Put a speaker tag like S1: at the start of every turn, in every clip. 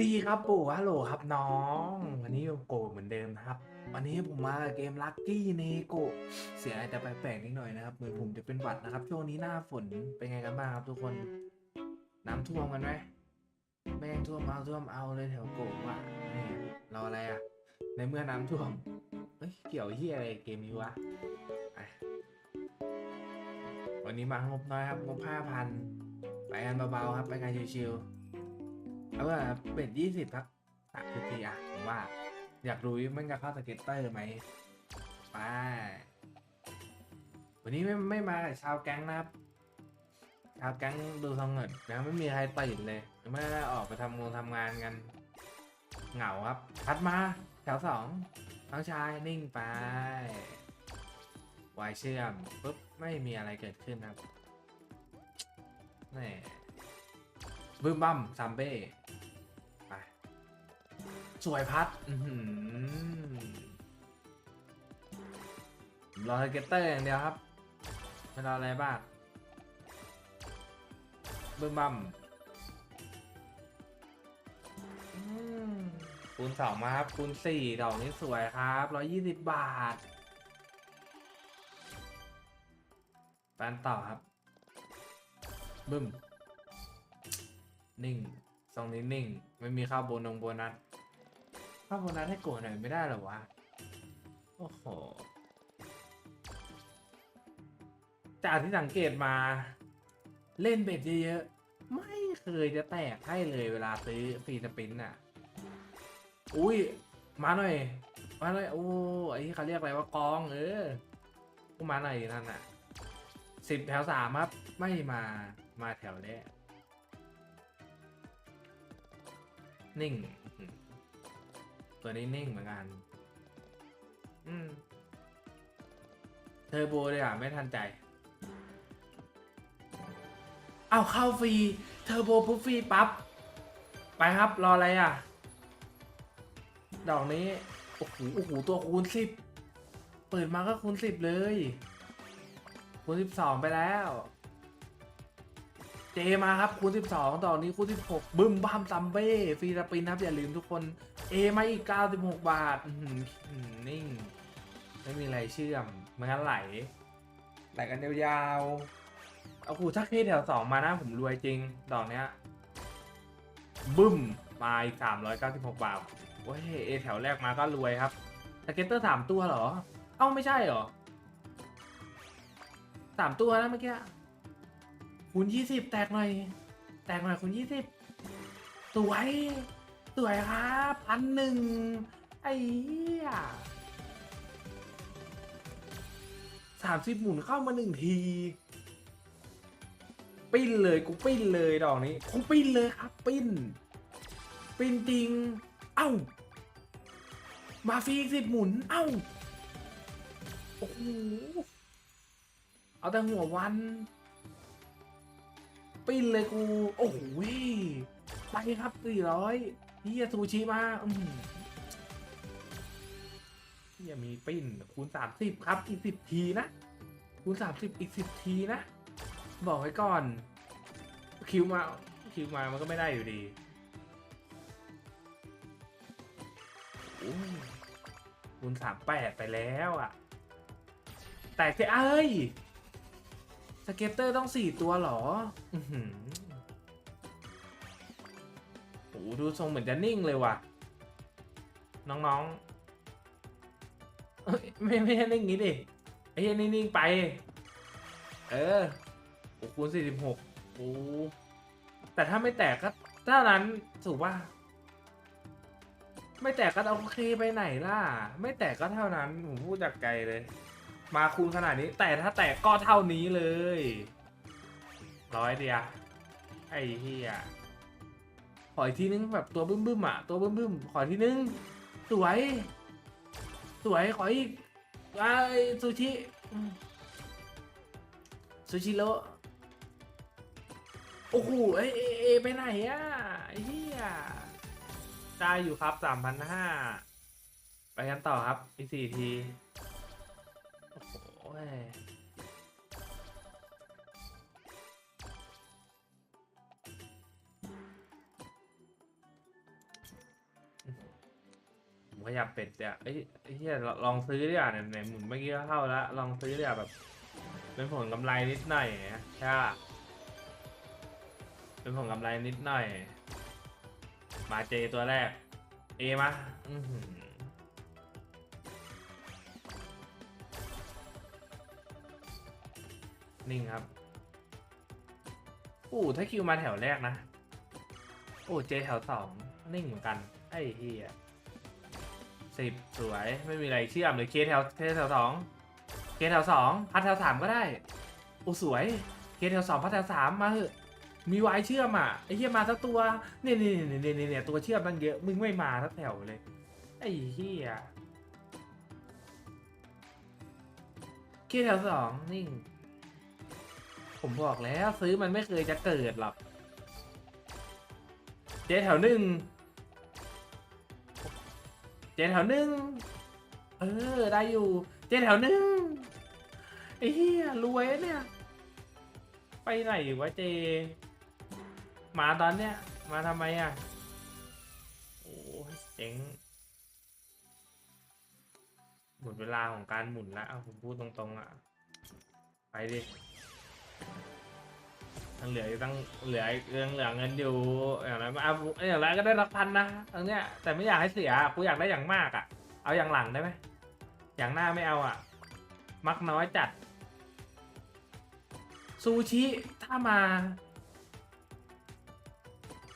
S1: ดีครับปู่ฮัลโหลครับน้อง วันนี้ผมโกเหมือนเดิมนะครับ วันนี้ผมมากับเกมลั c กี้เนโกเสียงอาจจะแปลกๆนิดหน่อยนะครับ เหมือนผมจะเป็นหวัดนะครับ ช่วงนี้หน้าฝนเป็นไงกันบ้างครับทุกคน น้ำท่วมกันไหมแม่งท่วมเอาท่วมเอาเลยแถวโกว่ะนี่รออะไรอะ ในเมื่อน้ำท่วมเฮ้ยเกี่ยวเฮียอะไรกับเกมนี้วะไปวันนี้มางบน้อยครับงบห้าพันไปกันเบาๆครับไปกันชิวๆ เอาว่าเป็นยี่สิบครับสามสิบทีอะผมว่า อยากรู้มันจะเข้าสเก็ตเตอร์ไหมไปวันนี้ไม่ไม่มาชาวแก๊งนะครับชาวแก๊งดูทรงเงินยังไม่มีใครตื่นเลยไม่ได้ออกไปทำงานทำงานกัน เหงาครับพัดมาแถวสองน้องชายนิ่งไปวายเชื่อมปุ๊บไม่มีอะไรเกิดขึ้นครับแหม่บึ้มบั้มซัมเบ้ สวยพัดอือหือรอสเก็ตเตอร์อย่างเดียวครับไม่รออะไรบ้างบึ้มบัมอืมคูณสองมาครับ คูณสี่ดอกนี้สวยครับร้อยี่สิบบาทแปนต่อครับ บึ้ม นิ่งทรงนี้นิ่ง ไม่มีข้าวโบนงโบนัส ข้าวโบนัสให้โกรธหน่อยไม่ได้หรอวะ โอ้โห จากที่สังเกตมา เล่นเบ็ดเยอะๆ ไม่เคยจะแตกให้เลยเวลาซื้อฟรีสปินน่ะ อุ้ย มาหน่อย มาหน่อย โอ้ไอ้ที่เขาเรียกอะไรว่ากอง เออกูมาหน่อยนั่นน่ะสิบแถวสามครับ ไม่มามาแถวแรกนิ่ง ตัวนี้นิ่งเหมือนกัน อืม เทอร์โบเลยอะ ไม่ทันใจ เอาเข้าฟรี เทอร์โบปุ๊บฟรีปั๊บ ไปครับ รออะไรอะ ดอกนี้ โอ้โห โอ้โห ตัวคูณสิบ เปิดมาก็คูณสิบเลย คูณสิบสองไปแล้ว เจมาครับ คูณ12ต่อนี้คูณ16บึ้มบ้ามซัมเบ้ ฟรีสปินครับ อย่าลืมทุกคน เอมาอีก 96 บาทนิ่ง ไม่มีอะไรเชื่อมมันงั้นไหล ไหลกันยาวๆ เอาคูถ้าเคแถว2มานะผมรวยจริง ดอกเนี้ย บึ้ม มาอีก 396 บาทโอ้ยเอแถวแรกมาก็รวยครับสเก็ตเตอร์3ตัวเหรอ เอ้าไม่ใช่เหรอ3ตัวนะเมื่อกี้คูณยี่สิบแตกหน่อย แตกหน่อยคูณยี่สิบสวย สวยครับพันหนึ่งไอ้เหี้ยสามสิบหมุนเข้ามาหนึ่งที ปิ้นเลยกูปิ้นเลยดอกนี้กูปิ้นเลยครับ ปิ้น ปิ้นจริง เอ้า มาฟรีสิบหมุน เอ้า โอ้โห เอาแต่หัววัน ปิ้นเลยกู โอ้โหเว้ยไปครับสี่ร้อย เฮียซูชิมาอืมเฮียมีปิ้นคูณสามสิบครับ อีกสิบทีนะคูณสามสิบอีกสิบทีนะ บอกไว้ก่อน คิวมา คิวมามันก็ไม่ได้อยู่ดีคูณสามแปดไปแล้วอะ แต่เอ้ย สเก็ตเตอร์ต้องสี่ตัวหรอ อื ดูทรงเหมือนจะนิ่งเลยว่ะ น้องๆ ไม่ไม่ใช่นิ่งงี้ดิไอ้เหี้ยนิ่งๆไป เออโอ้คูณสี่สิบหกโอ้แต่ถ้าไม่แตกก็เท่านั้นถูกป่ะไม่แตกก็โอเคไปไหนล่ะ ไม่แตกก็เท่านั้นผมพูดจากใจเลย มาคูณขนาดนี้ แต่ถ้าแตกก็เท่านี้เลย ร้อยเดียวไอ้เฮีย ขออีกทีนึงแบบตัวบึ้มบึ้มๆอะตัวบึ้มบึ้มๆขออีกทีนึง สวย สวยขออีกไอซูชิซูชิโร่โอ้โหเอเอยเอไปไหนอะไอ้เฮียได้อยู่ครับสามพันห้าไปกันต่อครับ อีกสี่ที โอ้โห ขยับเป็ดเนี่ยเอ้ยไอ้เหี้ยลองซื้อดิอะไหนไหนหมุนเมื่อกี้ก็เข้าแล้วลองซื้อดิอะแบบ เป็นผลกำไรนิดหน่อยนะใช่เป็นผลกำไรนิดหน่อย มาเจตัวแรก เอมาอื้อหือนิ่งครับอู้ถ้าคิวมาแถวแรกนะ โอ้เจแถวสองนิ่งเหมือนกัน ไอ้เฮีย สิบสวยไม่มีอะไรเชื่อมเลยเคแถวเคแถวสองเคแถวสองพัดแถวสามก็ได้โอ้สวยเคแถวสองพัดแถวสามมาเถอะมีวายเชื่อมอะไอ้เฮียมาทั้งตัวเนี่ยเนี่ยเนี่ยเนี่ยเนี่ยตัวเชื่อมตั้งเยอะมึงไม่มาทั้งแถวเลยไอ้เฮียเคแถวสองนิ่ง ผมบอกแล้วซื้อมันไม่เคยจะเกิดหรอกเจ๊แถวหนึ่ง เจแถวหนึ่งเออได้อยู่ เจแถวหนึ่งไอ้เหี้ยรวยเนี่ย ไปไหนวะเจ มาตอนเนี้ยมาทำไมอะโอ้เจ๋งหมดเวลาของการหมุนแล้วเอาผมพูดตรงๆอะ ไปดิ ยังเหลือตั้งเหลือยังเหลือเงินอยู่อย่างไรอะอย่างไรก็ได้รักพันนะตรงเนี้ยแต่ไม่อยากให้เสียกูอยากได้อย่างมากอะ เอาอย่างหลังได้ไหมอย่างหน้าไม่เอาอะ มักน้อยจัด ซูชิถ้ามา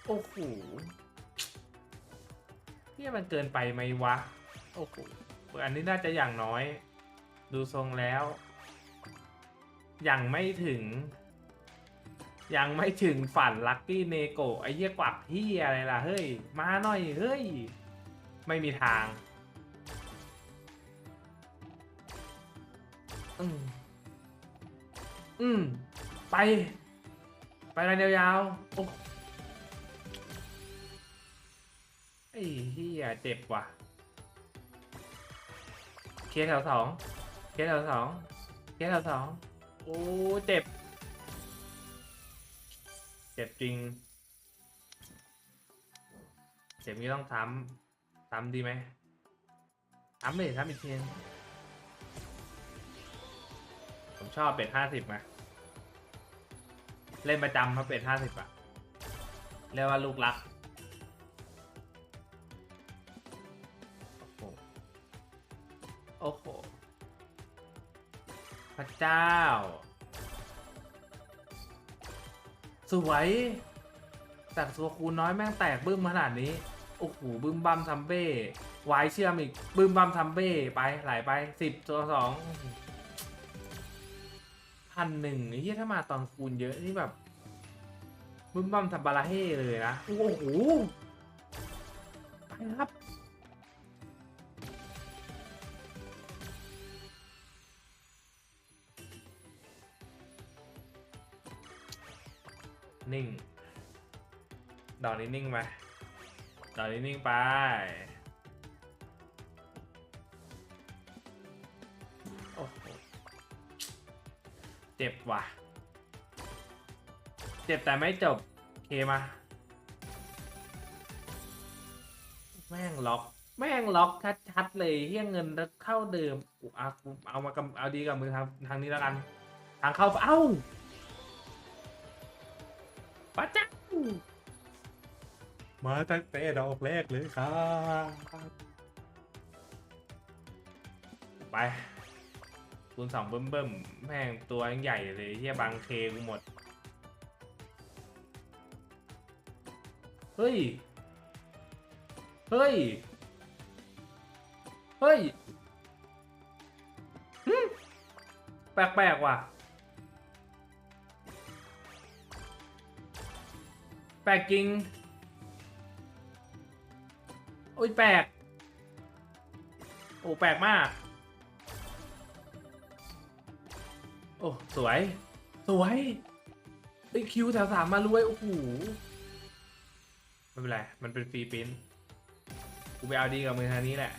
S1: โอ้โหเนี่ยมันเกินไปไหมวะ โอ้โหอันนี้น่าจะอย่างน้อย ดูทรงแล้วยังไม่ถึง ยังไม่ถึงฝันลัคกี้เนโกไอ้เหี้ยกวักที่อะไรล่ะ เฮ้ย มาหน่อย เฮ้ย ไม่มีทางอืมอืม ไป ไปกันยาวๆ โอ้ไอ้เหี้ยเจ็บว่ะ เคสแถวสอง เคสแถวสอง เคสแถวสอง โอ้ เจ็บ จ็บจริง เจ็บนี้ต้องซ้ำซ้ำดีไหมซ้ำเลยซ้ำอีกทีนึงผมชอบเป็ดห้าสิบนะเล่นประจำครับเป็ดห้าสิบอะเรียกว่าลูกรักโอ้โห พระเจ้า สวยแต่ตัวคูณน้อยแม่งแตกบึ้มขนาดนี้ โอ้โหบึ้มบัมทัมเบ้วายเชื่อมอีกบึ้มบัมทัมเบ้ไปไหลไปสิบตัวสองพันหนึ่งเหี้ยถ้ามาตอนคูณเยอะนี่แบบบึ้มบัมทัมบาราเฮ่เลยนะ โอ้โหไปครับ นิ่ง ดอกนี้นิ่งไหมดอกนี้นิ่งไป โอ้โห เจ็บว่ะ เจ็บแต่ไม่จบ เคมา แม่งล็อก แม่งล็อกชัดๆเลยเฮี้ยเงินเข้าเดิมเอาเอามากำเอาดีกับมือทางทางนี้แล้วกัน ทางเข้า เอ้า ปาจ้ามาตั้งแต่ดอกแรกเลยครับ ไปคูณสองเบิ่มเบิ่มๆแม่งตัวยังใหญ่เลยเฮียบางเคกูหมด เฮ้ย เฮ้ย เฮ้ยหึแปลกๆว่ะ ปลกจริง โอ้ยแปลก โอ้แปลกมาก โอ้สวย สวยไอคิวแถวสามมารวย โอ้โห ไม่เป็นไร มันเป็นฟรีปรินท์กูไปเอาดีกับมือทางนี้แหละ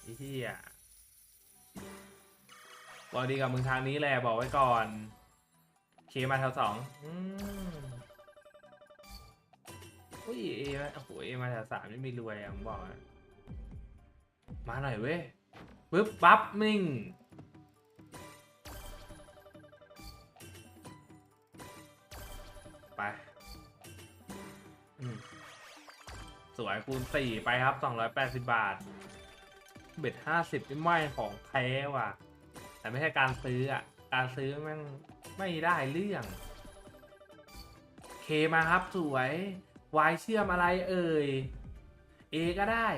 S1: ไอ้ที่อะกูเอาดีกับมึงทางนี้แหละบอกไว้ก่อน เคมาแถวสองอืม อุ้ยเอมาโอ้โหเอมาแถวสามนี่มีรวยอะผมบอกอะมาหน่อยเว้ยปึ๊บปั๊บนิ่งไปสวยคูณสี่ไปครับสองร้อยแปดสิบบาท เบ็ดห้าสิบนี่ไม่ของแท้ว่ะ แต่ไม่ใช่การซื้ออะ การซื้อแม่งไม่ได้เรื่อง เคมาครับสวย Y เชื่อมอะไรเอ่ย A ก็ได้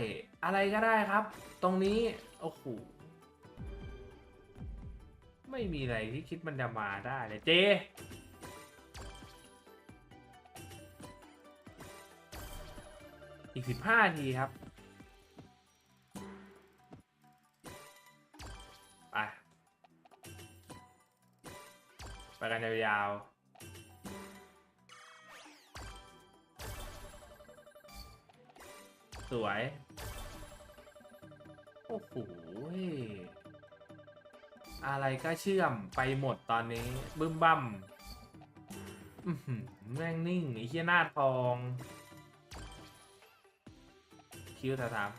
S1: อะไรก็ได้ครับ ตรงนี้ โอ้โห ไม่มีอะไรที่คิดมันจะมาได้เลยเจ อีกสิบห้าทีครับไปไปกันยาวๆ สวย โอ้โห อะไรก็เชื่อมไปหมดตอนนี้ บึ้มบั้มแม่งนิ่งไอ้เหี้ยหน้าทอง คิ้วถาม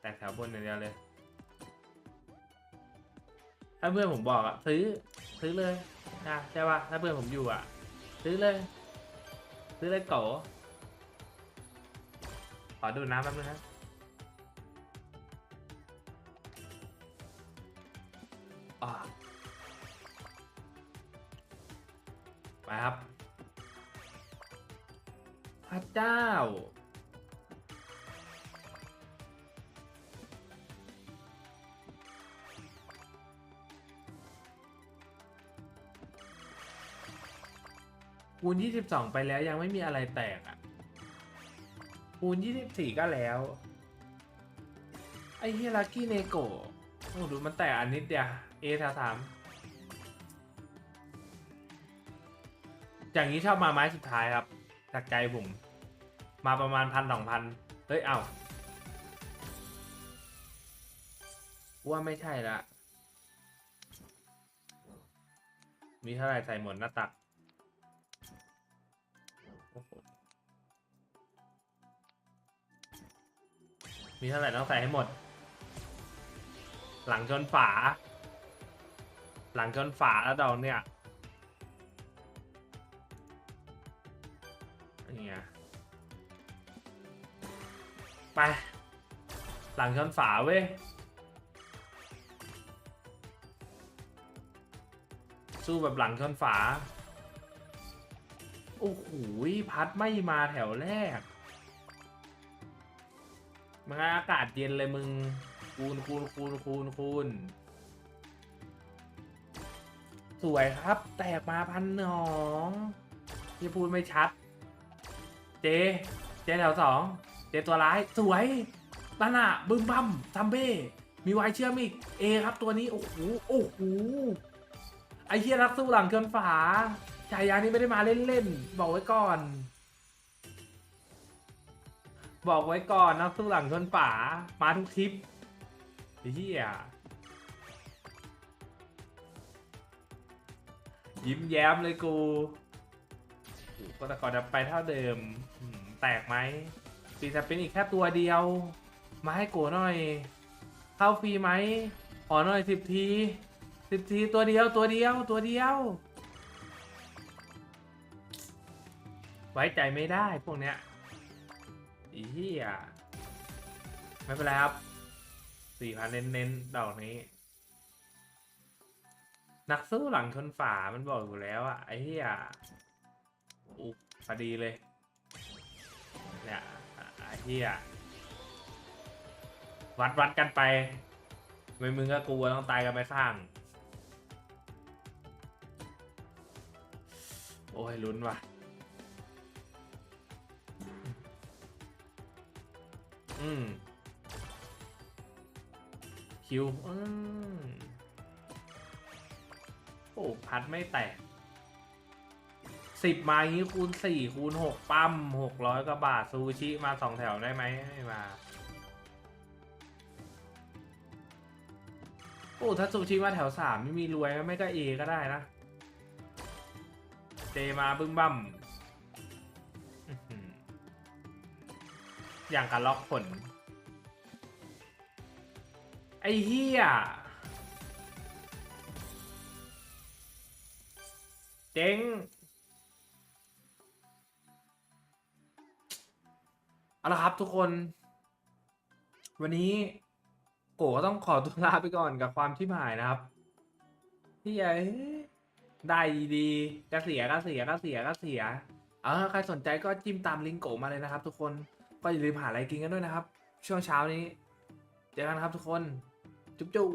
S1: แตกแถวบนอย่างเดียวเลย ถ้าเพื่อนผมบอกอะซื้อ ซื้อเลยนะใช่ป่ะถ้าเพื่อนผมอยู่อะซื้อเลย ซื้อเลยโก ขอดูน้ำแป๊บนึงนะอ่าไปครับ พระเจ้า คูณ22 ไปแล้วยังไม่มีอะไรแตก คูณ24 ก็แล้ว ไอ้เฮียลักกี้เนโกโอ้ดูมันแตกอันนิดเดียวเอแถวสามอย่างนี้ชอบมาไม้สุดท้ายครับ จากใจผม มาประมาณพันสองพันเฮ้ย เอ้าว่าไม่ใช่ละ มีเท่าไหร่ใส่หมดหน้าตัก มีเท่าไหร่ต้องใส่ให้หมด หลังชนฝา หลังชนฝาแล้วดอกเนี่ยนี่ไงไป หลังชนฝาเว้ยสู้แบบหลังชนฝา โอ้โหพัดไม่มาแถวแรก มันอากาศเย็นเลยมึง คูณคูณคูณคูณคูณสวยครับ แตกมาพันหนองที่พูดไม่ชัด เจ เจแถวสอง เจตัวร้าย สวยนั่นน่ะบึ้มบั้มซัมเบ้ มีไวเชื่อมอีก เอครับตัวนี้ โอ้โห โอ้โห ไอเฮียรักสู้หลังเกินฝาฉายานี้ไม่ได้มาเล่น ๆ บอกไว้ก่อน บอกไว้ก่อนนักสู้หลังชนฝามาทุกทริปเฮียยิ้มแย้มเลยกูก็แต่ก่อนจะไปเท่าเดิม แตกไหมปีสปินอีกแค่ตัวเดียว มาให้โกหน่อย เข้าฟรีไหมขอหน่อยสิบทีสิบทีตัวเดียวตัวเดียวตัวเดียว ไว้ใจไม่ได้พวกเนี้ย อีเหี้ยไม่เป็นไรครับสี่พันเน้นๆดอกนี้ นักสู้หลังชนฝามันบอกอยู่แล้วอะไอ้เหี้ยอุ๊บพอดีเลย เนี่ยไอ้เหี้ยวัดวัดกันไปไม่มึงก็กูต้องตายกันไปข้าง โอ้ยลุ้นว่ะ อืมคิวอืมโอ้พัดไม่แตกสิบมาอย่างนี้คูณสี่คูณหกปั๊มหกร้อยกว่าบาท ซูชิมาสองแถวได้ไหมไม่มา โอ้ ถ้าซูชิมาแถวสามไม่มีรวยก็ไม่ก็เอก็ได้นะ เจมาบึ้มบั้ม อย่างการล็อกผล ไอ้เฮียเจ๊งเอาละครับทุกคน วันนี้โกก็ต้องขอตัวลาไปก่อนกับความที่หายนะครับที่ไอ้ได้ดีๆก็เสียก็เสียก็เสียก็เสีย เออใครสนใจก็จิ้มตามลิงก์โกมาเลยนะครับทุกคน ก็อย่าลืมหาอะไรกินกันด้วยนะครับ ช่วงเช้านี้ เจอกันครับทุกคน จุ๊บจุ๊บ